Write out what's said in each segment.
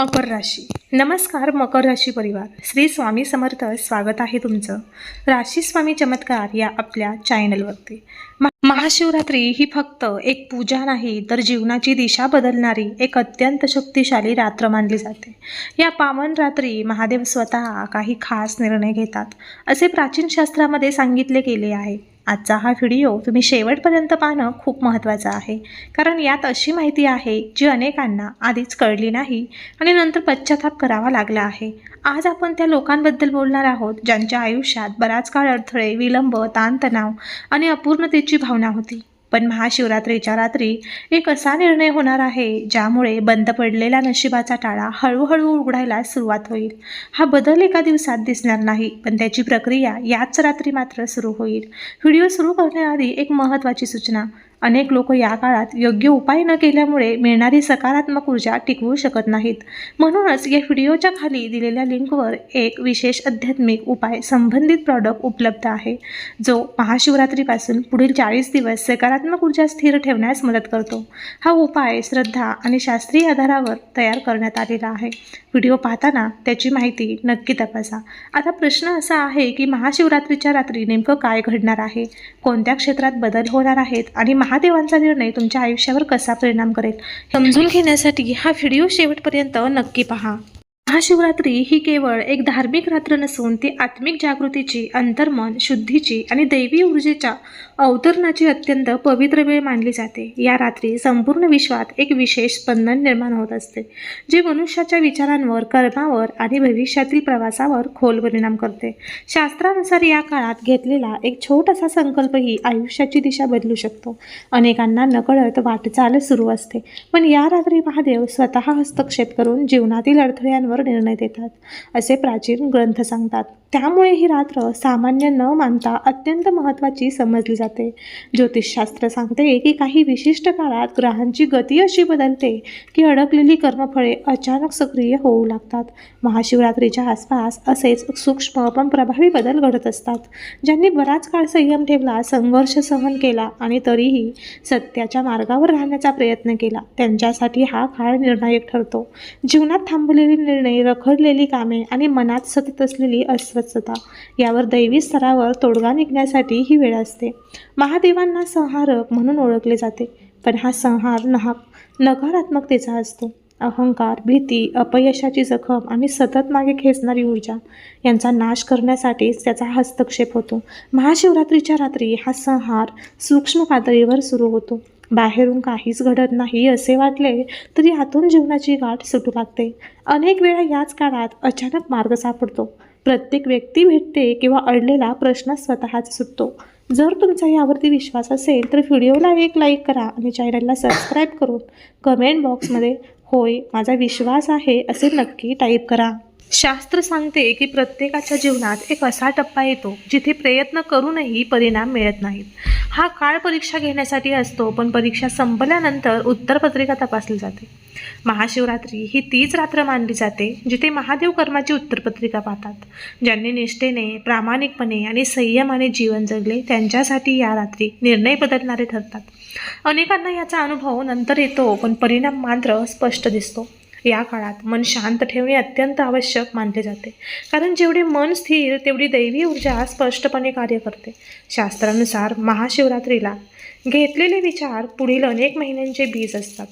मकर राशी. नमस्कार मकर राशी परिवार. श्री स्वामी समर्थ स्वागत आहे तुमचं. राशी स्वामी चमत्कार या आपल्या चॅनलवरती महाशिवरात्री ही फक्त एक पूजा नाही तर जीवनाची दिशा बदलणारी एक अत्यंत शक्तिशाली रात्र मानली जाते. या पावन रात्री महादेव स्वतः काही खास निर्णय घेतात असे प्राचीन शास्त्रामध्ये सांगितले गेले आहे. आजचा हा व्हिडिओ तुम्ही शेवटपर्यंत पाहणं खूप महत्त्वाचं आहे. कारण यात अशी माहिती आहे जी अनेकांना आधीच कळली नाही आणि नंतर पश्चाताप करावा लागला आहे. आज आपण त्या लोकांबद्दल बोलणार आहोत ज्यांच्या आयुष्यात बराच काळ अडथळे विलंब ताणतणाव आणि अपूर्णतेची भावना होती. पण महाशिवरात्रीच्या रात्री एक असा निर्णय होणार आहे ज्यामुळे बंद पडलेल्या नशिबाचा टाळा हळूहळू उघडायला सुरुवात होईल. हा बदल एका दिवसात दिसणार नाही पण त्याची प्रक्रिया याच रात्री मात्र सुरू होईल. व्हिडिओ सुरू करण्याआधी एक महत्त्वाची सूचना अनेक लोक या काळात योग्य उपाय न केल्यामुळे मिळणारी सकारात्मक ऊर्जा टिकवू शकत नाहीत. म्हणूनच या व्हिडिओच्या खाली दिलेल्या लिंकवर एक विशेष आध्यात्मिक उपाय संबंधित प्रॉडक्ट उपलब्ध आहे जो महाशिवरात्रीपासून पुढील चाळीस दिवस सकारात्मक ऊर्जा स्थिर ठेवण्यास मदत करतो. हा उपाय श्रद्धा आणि शास्त्रीय आधारावर तयार करण्यात आलेला आहे. व्हिडिओ पाहताना त्याची माहिती नक्की तपासा. आता प्रश्न असा आहे की महाशिवरात्रीच्या रात्री नेमकं काय घडणार आहे? कोणत्या क्षेत्रात बदल होणार आहेत आणि महादेवांचा निर्णय तुमच्या आयुष्यावर कसा परिणाम करेल? समजून घेण्यासाठी हा व्हिडिओ शेवटपर्यंत नक्की पहा. महाशिवरात्री ही केवळ एक धार्मिक रात्र नसून ती आत्मिक जागृतीची अंतर्मन शुद्धीची आणि दैवी ऊर्जेच्या अवतरणाची अत्यंत पवित्र वेळ मानली जाते. या रात्री संपूर्ण विश्वात एक विशेष स्पंदन निर्माण होत असते जे मनुष्याच्या विचारांवर कर्मावर आणि भविष्यातील प्रवासावर खोल परिणाम करते. शास्त्रानुसार या काळात घेतलेला एक छोटासा संकल्पही आयुष्याची दिशा बदलू शकतो. अनेकांना नकळत वाटचाल सुरू असते. पण या रात्री महादेव स्वतः हस्तक्षेप करून जीवनातील अडथळ्यांवर निर्णय देतात. असे प्राचीन ग्रंथ सांगतात. त्यामुळे ही रात्र सामान्य न मानता अत्यंत महत्त्वाची समजली जाते. ज्योतिषशास्त्र सांगते की काही विशिष्ट काळात ग्रहांची गती अशी बदलते की अडकलेली कर्मफळे अचानक सक्रिय होऊ लागतात. महाशिवरात्रीच्या आसपास असेच सूक्ष्म पण प्रभावी बदल घडत असतात. ज्यांनी बराच काळ संयम ठेवला संघर्ष सहन केला आणि तरीही सत्याच्या मार्गावर राहण्याचा प्रयत्न केला त्यांच्यासाठी हा काळ निर्णायक ठरतो. जीवनात थांबलेले निर्णय रखडलेली कामे आणि मनात सतत असलेली अस्वस्थता यावर दैवी स्तरावर तोडगा निघण्यासाठी ही वेळ असते. महादेवांना संहारक म्हणून ओळखले जाते पण हा संहार नहा नकारात्मकतेचा असतो. अहंकार भीती अपयशाची जखम आणि सतत मागे खेचणारी ऊर्जा यांचा नाश करण्यासाठीच त्याचा हस्तक्षेप होतो. महाशिवरात्रीच्या रात्री हा संहार सूक्ष्म पातळीवर सुरू होतो. बाहेरून काहीच घडत नाही असे वाटले तरी आतून जीवनाची गाठ सुटू लागते. अनेक वेळा याच काळात अचानक मार्ग सापडतो. प्रत्येक व्यक्ती भेटते किंवा अडलेला प्रश्न स्वतःच सुटतो. जर तुमचा यावरती विश्वास असेल तर व्हिडिओला एक लाईक करा आणि चॅनलला सबस्क्राईब करून कमेंट बॉक्समध्ये होय माझा विश्वास आहे असे नक्की टाईप करा. शास्त्र सांगते की प्रत्येकाच्या जीवनात एक असा टप्पा येतो जिथे प्रयत्न करूनही परिणाम मिळत नाहीत. हा काळ परीक्षा घेण्यासाठी असतो पण परीक्षा संपल्यानंतर उत्तरपत्रिका तपासली जाते. महाशिवरात्री ही तीच रात्र मानली जाते जिथे महादेव कर्माची उत्तरपत्रिका पाहतात. ज्यांनी निष्ठेने प्रामाणिकपणे आणि संयमाने जीवन जगले त्यांच्यासाठी या रात्री निर्णय बदलणारे ठरतात. अनेकांना याचा अनुभव नंतर येतो पण परिणाम मात्र स्पष्ट दिसतो. या काळात मन शांत ठेवणे अत्यंत आवश्यक मानले जाते. कारण जेवढे मन स्थिर तेवढी दैवी ऊर्जा स्पष्टपणे कार्य करते. शास्त्रानुसार महाशिवरात्रीला घेतलेले विचार पुढील अनेक महिन्यांचे बीज असतात.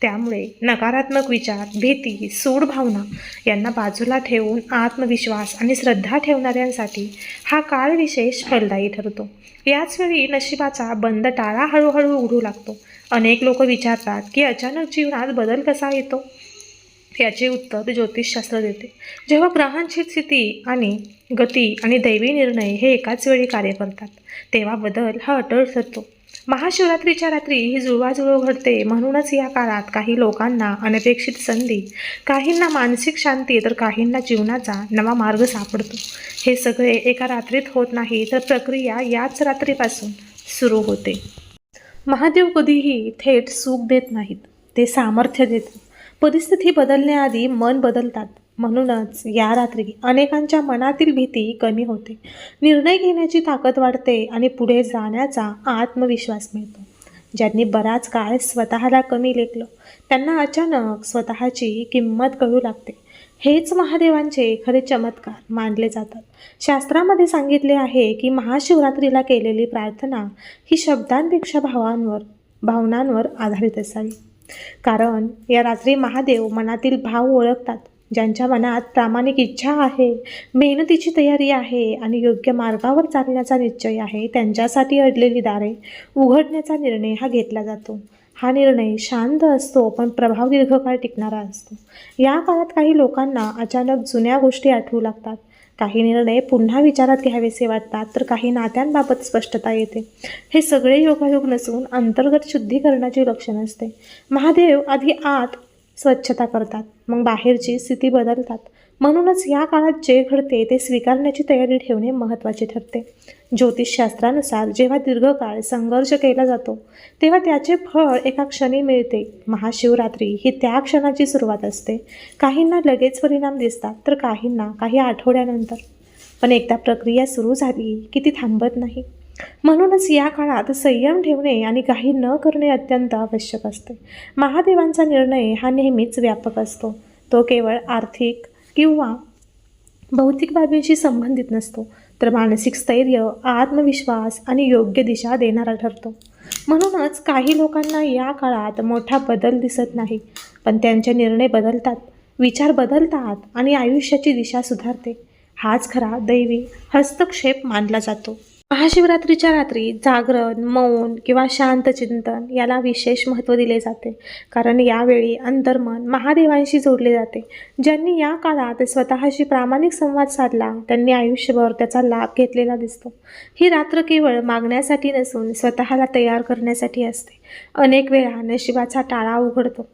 त्यामुळे नकारात्मक विचार भीती सूड भावना यांना बाजूला ठेवून आत्मविश्वास आणि श्रद्धा ठेवणाऱ्यांसाठी हा काळ विशेष फलदायी ठरतो. याचवेळी नशिबाचा बंद टाळा हळूहळू उघडू लागतो. अनेक लोक विचारतात की अचानक जीवनात बदल कसा येतो? याचे उत्तर ज्योतिषशास्त्र देते. जेव्हा ग्रहांची स्थिती आणि गती आणि दैवी निर्णय हे एकाच वेळी कार्य करतात तेव्हा बदल हा अटळ ठरतो. महाशिवरात्रीच्या रात्री ही जुळवाजुळव घडते. म्हणूनच या काळात काही लोकांना अनपेक्षित संधी काहींना मानसिक शांती तर काहींना जीवनाचा नवा मार्ग सापडतो. हे सगळे एका रात्रीत होत नाही तर प्रक्रिया याच रात्रीपासून सुरू होते. महादेव कधीही थेट सुख देत नाहीत ते सामर्थ्य देतात. परिस्थिती बदलण्याआधी मन बदलतात. म्हणूनच या रात्री अनेकांच्या मनातील भीती कमी होते. निर्णय घेण्याची ताकद वाढते आणि पुढे जाण्याचा आत्मविश्वास मिळतो. ज्यांनी बराच काळ स्वतःला कमी लेखलं त्यांना अचानक स्वतःची किंमत कळू लागते. हेच महादेवांचे खरे चमत्कार मानले जातात. शास्त्रामध्ये सांगितले आहे की महाशिवरात्रीला केलेली प्रार्थना ही शब्दांपेक्षा भावांवर भावनांवर आधारित असावी. कारण या रात्री महादेव मनातील भाव ओळखतात ज्यांच्या मनात प्रामाणिक इच्छा आहे मेहनतीची तयारी आहे आणि योग्य मार्गावर चालण्याचा निश्चय आहे त्यांच्यासाठी अडलेली दारे उघडण्याचा निर्णय हा घेतला जातो. हा निर्णय शांत असतो पण प्रभाव दीर्घकाळ टिकणारा असतो. या काळात काही लोकांना अचानक जुन्या गोष्टी आठवू लागतात. काही निर्णय पुन्हा विचारात घ्यावेसे वाटतात तर काही नात्यांबाबत स्पष्टता येते. हे सगळे योगायोग नसून अंतर्गत शुद्धीकरणाची लक्षण असते. महादेव आधी आत स्वच्छता करतात मग बाहेरची स्थिती बदलतात. म्हणूनच या काळात जे घडते ते स्वीकारण्याची तयारी ठेवणे महत्त्वाचे ठरते. ज्योतिषशास्त्रानुसार जेव्हा दीर्घकाळ संघर्ष केला जातो तेव्हा त्याचे फळ एका क्षणी मिळते. महाशिवरात्री ही त्या क्षणाची सुरुवात असते. काहींना लगेच परिणाम दिसतात तर काहींना काही आठवड्यानंतर. पण एकदा प्रक्रिया सुरू झाली की ती थांबत नाही. म्हणूनच या काळात संयम ठेवणे आणि काही न करणे अत्यंत आवश्यक असते. महादेवांचा निर्णय हा नेहमीच व्यापक असतो. तो केवळ आर्थिक किंवा भौतिक बाबींशी संबंधित नसतो तर मानसिक स्थैर्य आत्मविश्वास आणि योग्य दिशा देणारा ठरतो. म्हणूनच काही लोकांना या काळात मोठा बदल दिसत नाही पण त्यांचे निर्णय बदलतात विचार बदलतात आणि आयुष्याची दिशा सुधारते. हाच खरा दैवी हस्तक्षेप मानला जातो. महाशिवरात्रीच्या रात्री जागरण मौन किंवा शांत चिंतन याला विशेष महत्त्व दिले जाते. कारण यावेळी अंतर्मन महादेवांशी जोडले जाते. ज्यांनी या काळात स्वतःशी प्रामाणिक संवाद साधला त्यांनी आयुष्यभर त्याचा लाभ घेतलेला दिसतो. ही रात्र केवळ मागण्यासाठी नसून स्वतःला तयार करण्यासाठी असते. अनेक वेळा नशिबाचा टाळा उघडतो.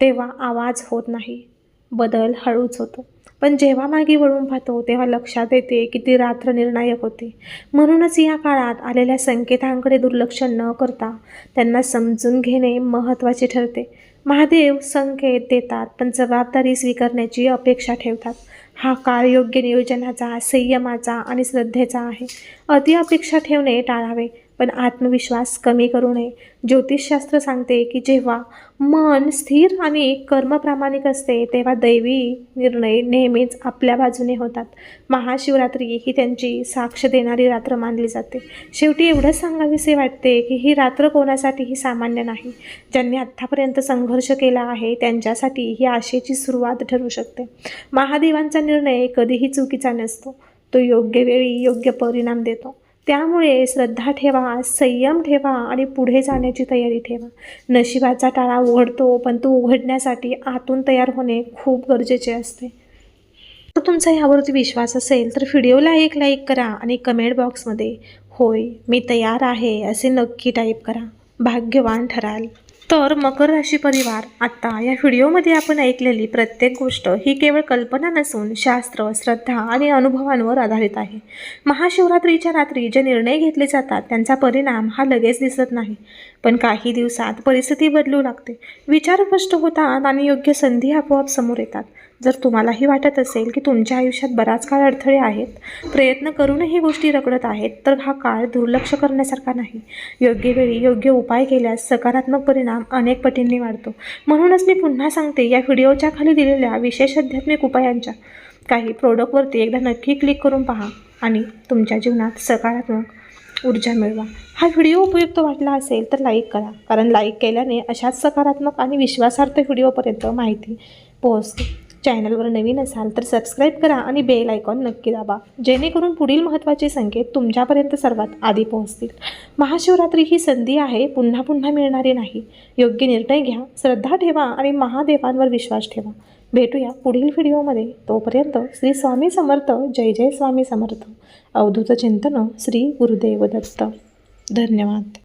तेव्हा आवाज होत नाही. बदल हळूच होतो. पण जेव्हा मागे वळून पाहतो तेव्हा लक्षात येते की ती रात्र निर्णायक होती. म्हणूनच या काळात आलेल्या संकेतांकडे दुर्लक्ष न करता त्यांना समजून घेणे महत्त्वाचे ठरते. महादेव संकेत देतात पण जबाबदारी स्वीकारण्याची अपेक्षा ठेवतात. हा काळ योग्य नियोजनाचा संयमाचा आणि श्रद्धेचा आहे. अति अपेक्षा ठेवणे टाळावे. पण आत्मविश्वास कमी करू नये. ज्योतिषशास्त्र सांगते की जेव्हा मन स्थिर आणि कर्मप्रामाणिक असते तेव्हा दैवी निर्णय नेहमीच आपल्या बाजूने होतात. महाशिवरात्री ही त्यांची साक्ष देणारी रात्र मानली जाते. शेवटी एवढंच सांगावीसे वाटते की ही रात्र कोणासाठीही सामान्य नाही. ज्यांनी आत्तापर्यंत संघर्ष केला आहे त्यांच्यासाठी ही आशेची सुरुवात ठरू शकते. महादेवांचा निर्णय कधीही चुकीचा नसतो. तो योग्य वेळी योग्य परिणाम देतो. त्यामुळे श्रद्धा ठेवा संयम ठेवा आणि पुढे जाण्याची तयारी ठेवा. नशिबाचा टाळा उघडतो पण तो उघडण्यासाठी आतून तयार होणे खूप गरजेचे असते. तर तुमचा यावरती विश्वास असेल तर व्हिडिओला एक लाईक करा आणि कमेंट बॉक्समध्ये होय मी तयार आहे असे नक्की टाईप करा. भाग्यवान ठराल. तर मकर राशी परिवार आत्ता या व्हिडिओमध्ये आपण ऐकलेली प्रत्येक गोष्ट ही केवळ कल्पना नसून शास्त्र श्रद्धा आणि अनुभवांवर आधारित आहे. महाशिवरात्रीच्या रात्री जे निर्णय घेतले जातात त्यांचा परिणाम हा लगेच दिसत नाही. पण काही दिवसात परिस्थिती बदलू लागते. विचार स्पष्ट होतात आणि योग्य संधी आपोआप समोर येतात. जर तुम्हालाही वाटत असेल की तुमच्या आयुष्यात बराच काळ अडथळे आहेत प्रयत्न करूनही गोष्टी रगडत आहेत तर हा काळ दुर्लक्ष करण्यासारखा नाही. योग्य वेळी योग्य उपाय केल्यास सकारात्मक परिणाम अनेक पटींनी वाढतो. म्हणूनच मी पुन्हा सांगते या व्हिडिओच्या खाली दिलेल्या विशेष आध्यात्मिक उपायांच्या काही प्रोडक्टवरती एकदा नक्की क्लिक करून पहा आणि तुमच्या जीवनात सकारात्मक ऊर्जा मिळवा. हा व्हिडिओ उपयुक्त वाटला असेल तर लाईक करा कारण लाईक केल्याने अशाच सकारात्मक आणि विश्वासार्थ व्हिडिओपर्यंत माहिती पोहोचते. चॅनलवर नवीन असाल तर सबस्क्राईब करा आणि बेल आयकॉन नक्की दाबा. जेणेकरून पुढील महत्त्वाचे संकेत तुमच्यापर्यंत सर्वात आधी पोहोचतील. महाशिवरात्री ही संधी आहे पुन्हा पुन्हा मिळणारी नाही. योग्य निर्णय घ्या श्रद्धा ठेवा आणि महादेवांवर विश्वास ठेवा. भेटूया पुढील व्हिडिओमध्ये. तोपर्यंत श्री स्वामी समर्थ जय जय स्वामी समर्थ. अवधूत चिंतन श्री गुरुदेव दत्त. धन्यवाद.